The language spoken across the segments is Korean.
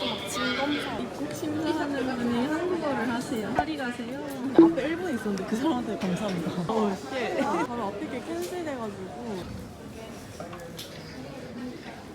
직검사 입국 심사하는 분이 한국어를 하세요. 파리 가세요. 근데 앞에 일본에 있었는데 그 사람한테 감사합니다. 어, 예. 바로 앞에 게 캔슬돼가지고.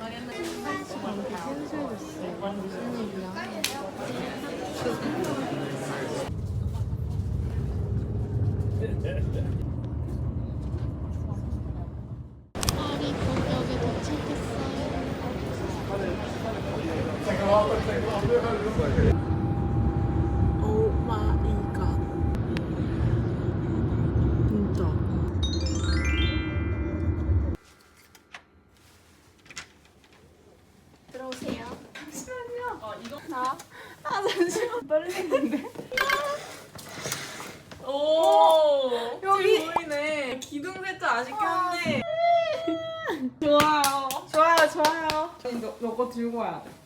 이렇게 캔슬됐어. 무슨 일이야? 오 마이 갓. 진짜. 들어오세요. 아 잠시만 떨리는데. 오 여기 보이네. 기둥 살짝 아쉽긴 한데. 좋아요. 좋아요 좋아요. 너 너거 들고 와야 돼.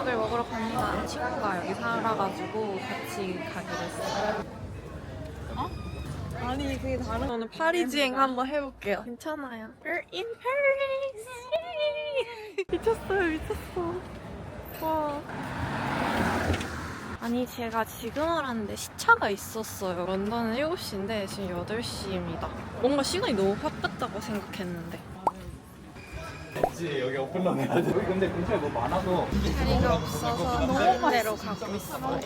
저녁을 먹으러 갑니다. 친구가 여기 살아가지고 같이 가기로 했어요. 아니 그게 다른. 저는 파리지행 한번 해볼게요. 괜찮아요. We're in Paris. 미쳤어요 미쳤어. 와. 아니 제가 지금 알았는데 시차가 있었어요. 런던은 7시인데 지금 8시입니다. 뭔가 시간이 너무 확 갔다고 생각했는데. 그치 여기 오픈런 해야 돼. 여기 근데 근처에 뭐 많아서 자리가 없어서 데로 가고 있어요.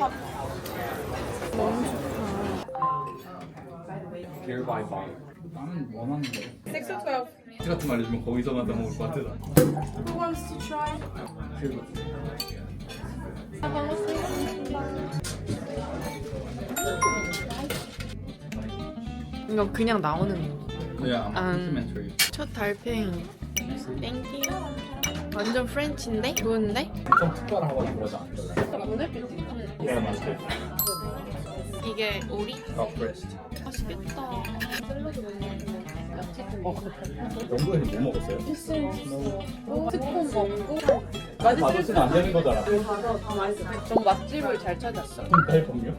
길 바이바이. 나는 원하는데. 섹스 트웰. 같은 거 알려주면 거기서만 다 먹을 것 같아. Who wants to try? 이거 그냥 나오는 거. 그냥 아마 음. 컴플리멘터리. 첫 달팽이. 땡큐. 완전 프렌치인데? 좋은데? 좀 특별하고 그러지 않을래? 네 맞아요. 이게 오리? 더 프레스트. 맛있겠다. 영국에서 뭐 먹었어요? 스콘 먹고. 맛있으면 안 되는 거잖아. 좀 맛집을 잘 찾았어. 달콤요?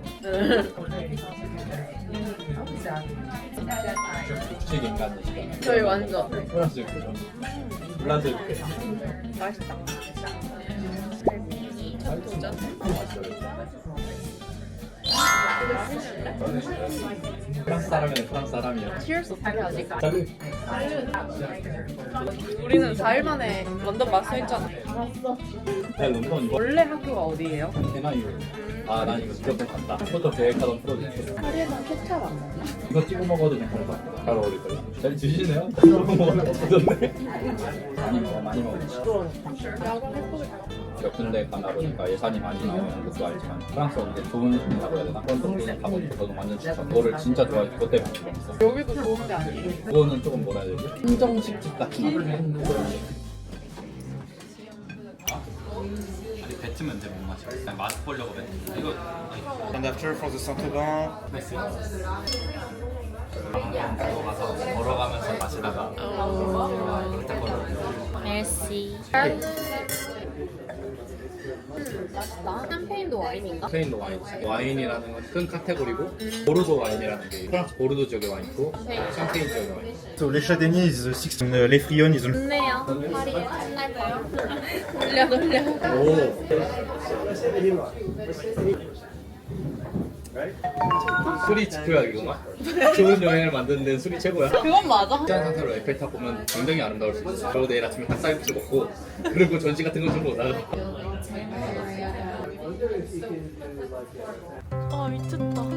주식 인간이시죠? 저희 완전 프랑스 육회죠. 블라드 육회. 맛있다. 도전. 프랑스 사람이네 프랑스 사람이야. 자기 우리는 4일 만에 런던 마스터 했잖아. 나 런던 이거 원래 학교가 어디예요? 대나이로. 아, 난 이거 무조건 간다. 처음부터 계획하던 프로젝트. 파리에선 케찹 안 먹나? 이거 찍어 먹어도 괜찮을 것 같아. 잘 어울릴 거야. 잘 드시네요? 먹어도 없어졌네. 많이 먹어, 많이 먹어. 몇 군데 가다 보니까 예산이 많이 나오는 것도 알지만 프랑스 오는데 좋은 음식이라고 해야 되나? 그런 동네에 가보니까 저도 완전 추천. 그거를 진짜 좋아해. 그것 때문에 먹었어. 여기도 좋은데 아니에요? 그거는 조금 뭐라 해야 되지? 인정식 같은 맛. 맛 보려고 뱉. 이거 And after for the Saint-Aubin, 가서 걸어가면서 마시다가 그때 걸어. 메시. 맛있다. 샴페인도 와인인가? 스페인도 와인이지. 와인이라는 건 큰 카테고리고 보르도 와인이라는 게 프랑스 보르도 지역의 와인 있고 샴페인 지역의 와인. so les châtaigniers, ils ont six, euh, les frions, ils ont 좋네요. 파리에 첫날도요. 돌려 돌려. 오. 술이 지켜야 이구나. 좋은 여행을 만드는 데는 술이 최고야. 그건 맞아. 취한 상태로 에펠 탑 보면 굉장히 아름다울 수 있어. 그리고 내일 아침에 닭살국수 먹고 그리고 전시 같은 거좀 보다가 아 미쳤다.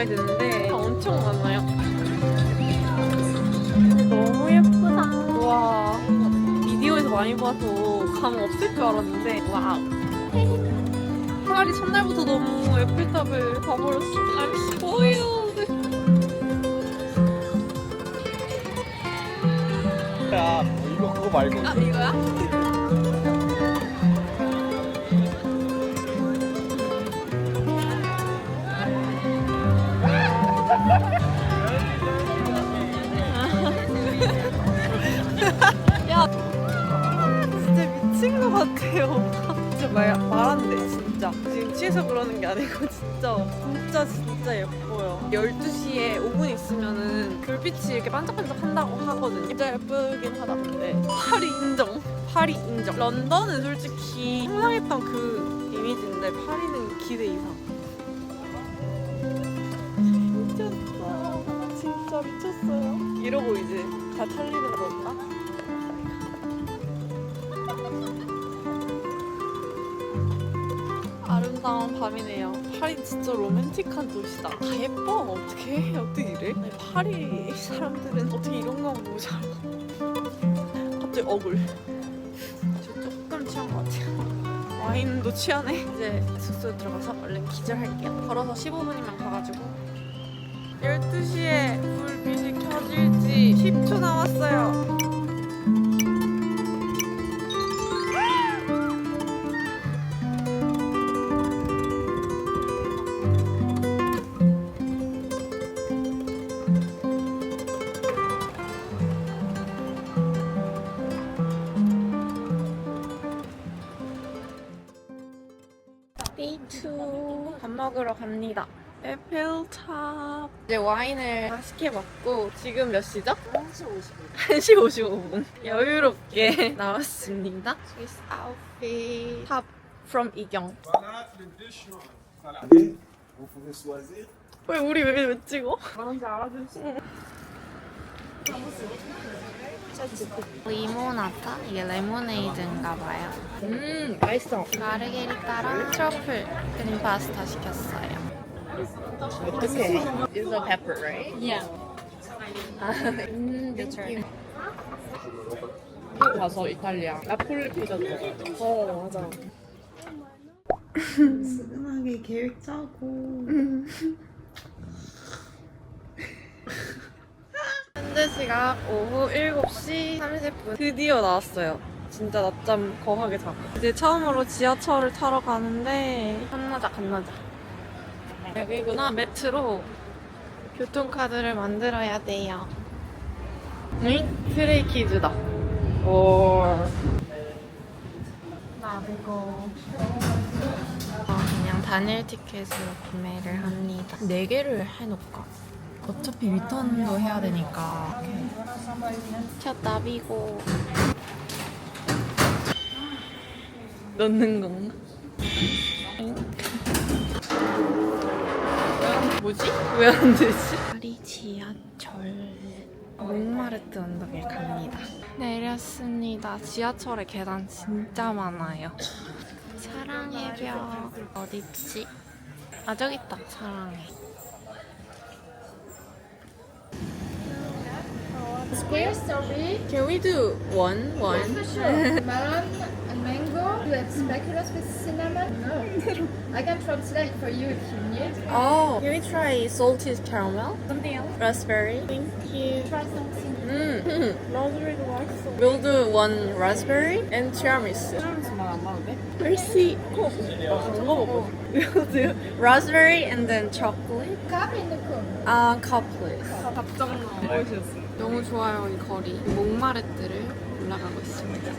가까이 됐는데 엄청 많아요. 너무 예쁘다. 와, 비디오에서 많이 봐서 감 없을 줄 알았는데, 와우. 파리 첫날부터 너무 에펠탑을 봐버렸어. I'm spoiled. 야 이거 그거 말고 아 이거야? 것 같아요 진짜 말, 말한대 진짜. 지금 취해서 그러는 게 아니고 진짜 진짜 진짜 예뻐요. 12시에 5분 있으면은 불빛이 이렇게 반짝반짝 한다고 하거든요. 진짜 예쁘긴 하다. 근데 파리 인정. 파리 인정. 런던은 솔직히 상상했던 그 이미지인데 파리는 기대 이상. 미쳤어 진짜 미쳤어요. 이러고 이제 다 털리는 건가? 아름다운 밤이네요. 파리 진짜 로맨틱한 도시다. 다 예뻐. 어떻게 어떻게 이래? 아니, 파리 사람들은 어떻게 이런 거 보고 살아? 갑자기 억울. 저 조금 취한 것 같아요. 와인도 취하네. 이제 숙소에 들어가서 얼른 기절할게요. 걸어서 15분이면 가가지고 12시에 불빛이 켜질지 10초 남았어요. 먹으러 갑니다. 에펠탑. 이제 와인을 맛있게 먹고 지금 몇 시죠? 1시 55분. 1시 55분. 여유롭게 나왔습니다. 스위스 아웃핏 탑 from 이경. 왜 우리 왜, 왜 찍어? 리모나타? 이게 레모네이드인가 봐요. 음 맛있어. 마르게리따랑 트러플 크림 파스타 시켰어요. Okay. It's a pepper, right? Yeah. 음, Bitter. 가서 이탈리아 나폴리 피자도 어 맞아 스근하게 계획 짜고. 현재 시각 오후 7시 30분. 드디어 나왔어요. 진짜 낮잠 거하게 자고. 이제 처음으로 지하철을 타러 가는데 한나자 간나자. 여기구나 메트로 교통카드를 만들어야 돼요. 응? 트레이 키즈다. 오. 나비고 어, 그냥 단일 티켓으로 구매를 합니다. 4개를 해놓을까? 어차피 리턴도 해야 되니까 첫 나비고 넣는 건가? 뭐지? 왜 안 되지? 파리 지하철 몽마르트 언덕에 갑니다. 내렸습니다. 지하철에 계단 진짜 많아요. 사랑의 벽 어딨지? 아 저기 있다. 사랑해. Square strawberry, Can we do one? One? for sure. Melon and mango. You have speculoos with cinnamon? No. I can translate for you if you need. Oh, can we try salted caramel? Something else? Raspberry? Thank you. Try something. 음, 라즈베리도 맛있어. We'll do one raspberry and tiramisu. tiramisu 맛안 나는데? Merci. 코. 안 먹어봐. We'll do raspberry and then chocolate. Cup in the cone. 아, cup please. 답장 맛있었어. 너무 좋아요, 이 거리. 몽마르트를 올라가고 있습니다.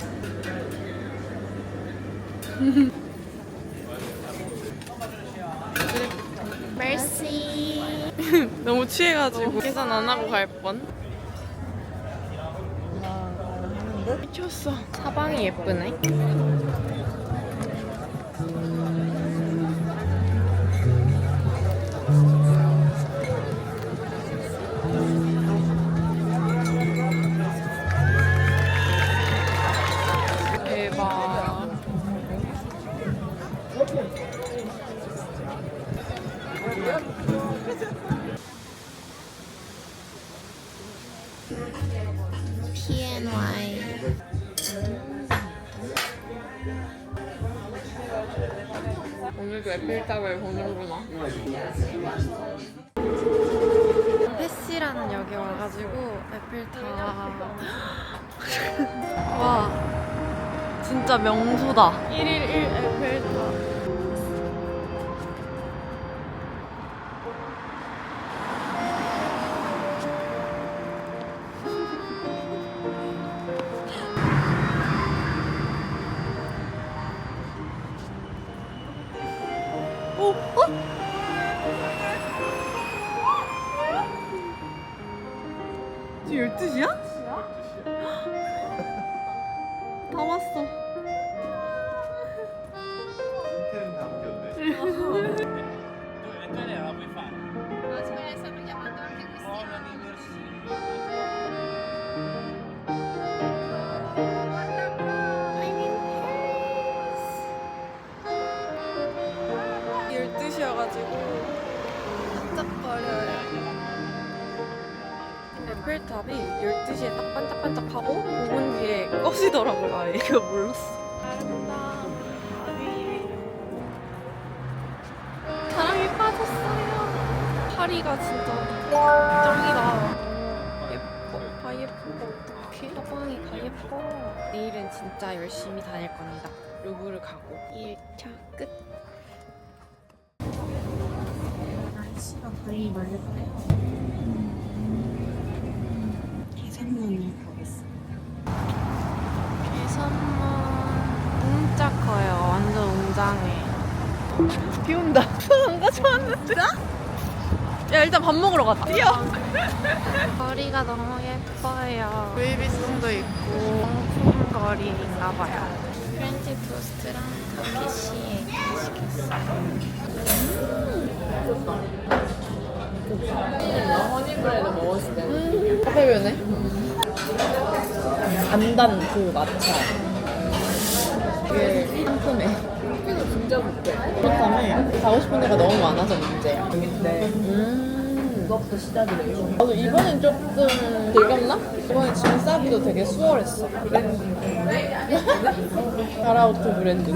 Mercy. 너무 취해가지고 계산 안 하고 갈 뻔. 미쳤어. 사방이 예쁘네. 에펠탑을 보는구나. 페시라는 역에 와가지고 에펠탑 와 진짜 명소다. 1일 1 에펠탑 반짝반짝하고 5분 뒤에 꺼지더라고요. 아예 그거 몰랐어. 아름다. 사랑에 빠졌어요. 파리가 진짜 짱이다. 예뻐. 다 예쁘고 어떡해. 서방이 다 예뻐. 내일은 진짜 열심히 다닐 겁니다. 루브를 가고 1차 끝. 날씨가 거의 말릴까요? 계산문을 가겠습니다. 개선문 진짜 커요. 완전 웅장해. 비 온다. 안 가져왔는데? 야 일단 밥 먹으러 가자. 뛰어. 거리가 너무 예뻐요. 루이비통도 있고 명품 거리인가 봐요. 프렌치 토스트랑 터키시 시켰어요. 카페면에 안단 그 마차. 이게 상큼해. 진짜 못해. 그렇다며 가고 싶은 데가 너무 많아서 문제야. 음. 그것부터 시작이래요. 나도 이번엔 조금 즐겼나? 이번에 짐 싸기도 되게 수월했어. 가라오트 브랜드.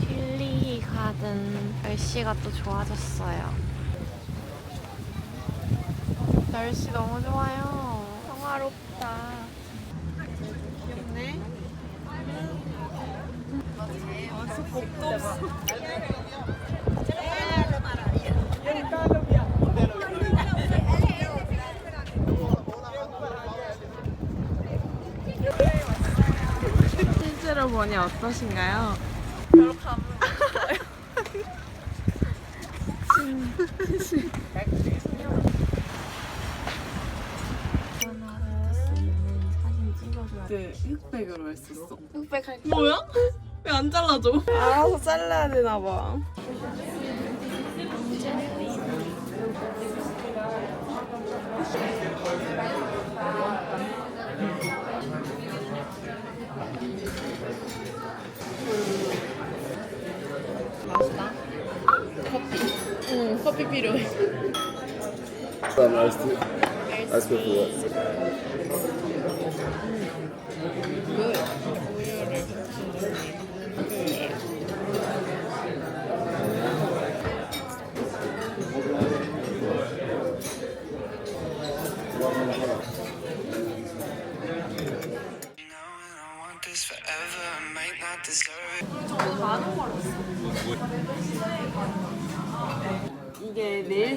딜리 가든 날씨가 또 좋아졌어요. 날씨 너무 좋아요. 평화롭다. 귀엽네. 아직 겁도 없어. 실제로 보니 어떠신가요? 별로 감흥 그때 흑백으로 했었어. 흑백 할 뭐야? 왜 안 잘라줘? 알아서 잘라야 되나 봐. 응, 커피 필요해. Dann alles gut. Alles gut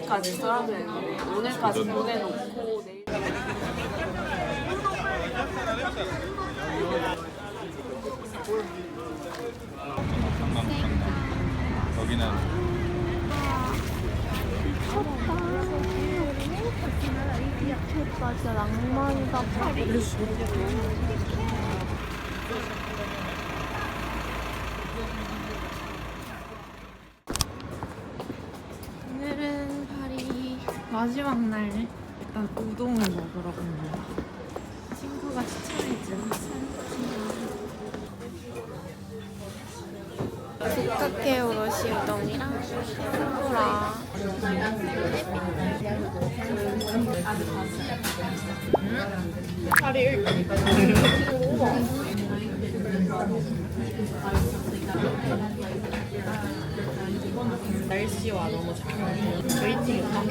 내일까지 써야 되는데 오늘까지 보내놓고 내일 여기는 진짜 낭만이다. 오늘은 파리 마지막 날 일단 우동을 먹으러 갑니다. 친구가 추천해준 날씨와 너무 잘 맞고 웨이팅이 딱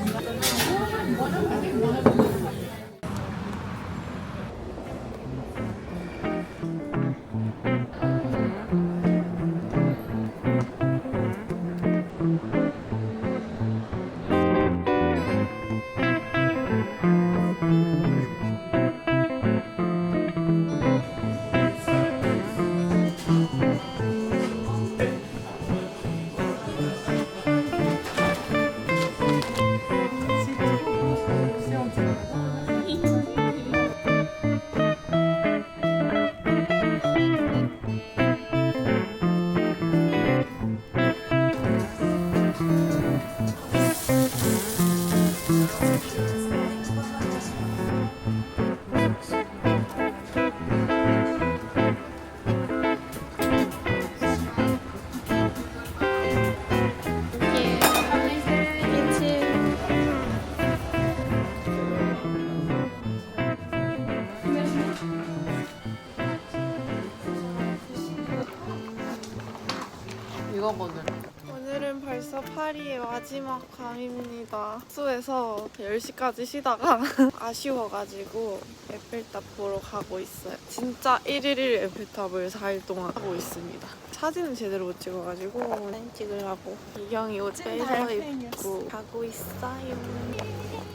이거거든. 오늘은 벌써 파리의 마지막 밤입니다. 숙소에서 10시까지 쉬다가 아쉬워가지고 에펠탑 보러 가고 있어요. 진짜 1일 1 에펠탑을 4일 동안 하고 있습니다. 사진은 제대로 못 찍어가지고 사진 찍으려고 이경이 옷 빼서 입고 가고 있어요.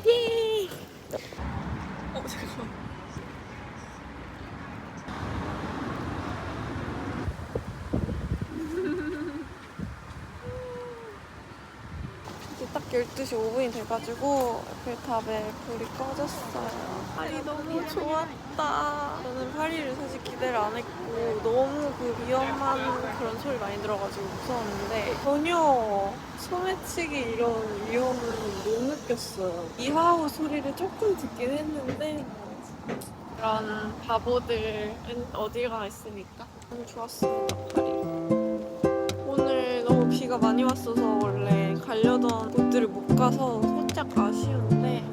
예! 어 잠깐만. 이제 딱 12시 5분이 돼가지고 에펠탑에 불이 꺼졌어요. 파리 너무 좋았다. 저는 파리를 사실 기대를 안 했고 너무 그 위험한 그런 소리 많이 들어가지고 무서웠는데 전혀 소매치기 이런 위험은 못 느꼈어요. 이하우 소리를 조금 듣긴 했는데 그런 바보들은 어딜 가 있으니까 너무 좋았습니다 파리. 오늘 너무 비가 많이 왔어서 원래 가려던 곳들을 못 가서 살짝 아쉬운데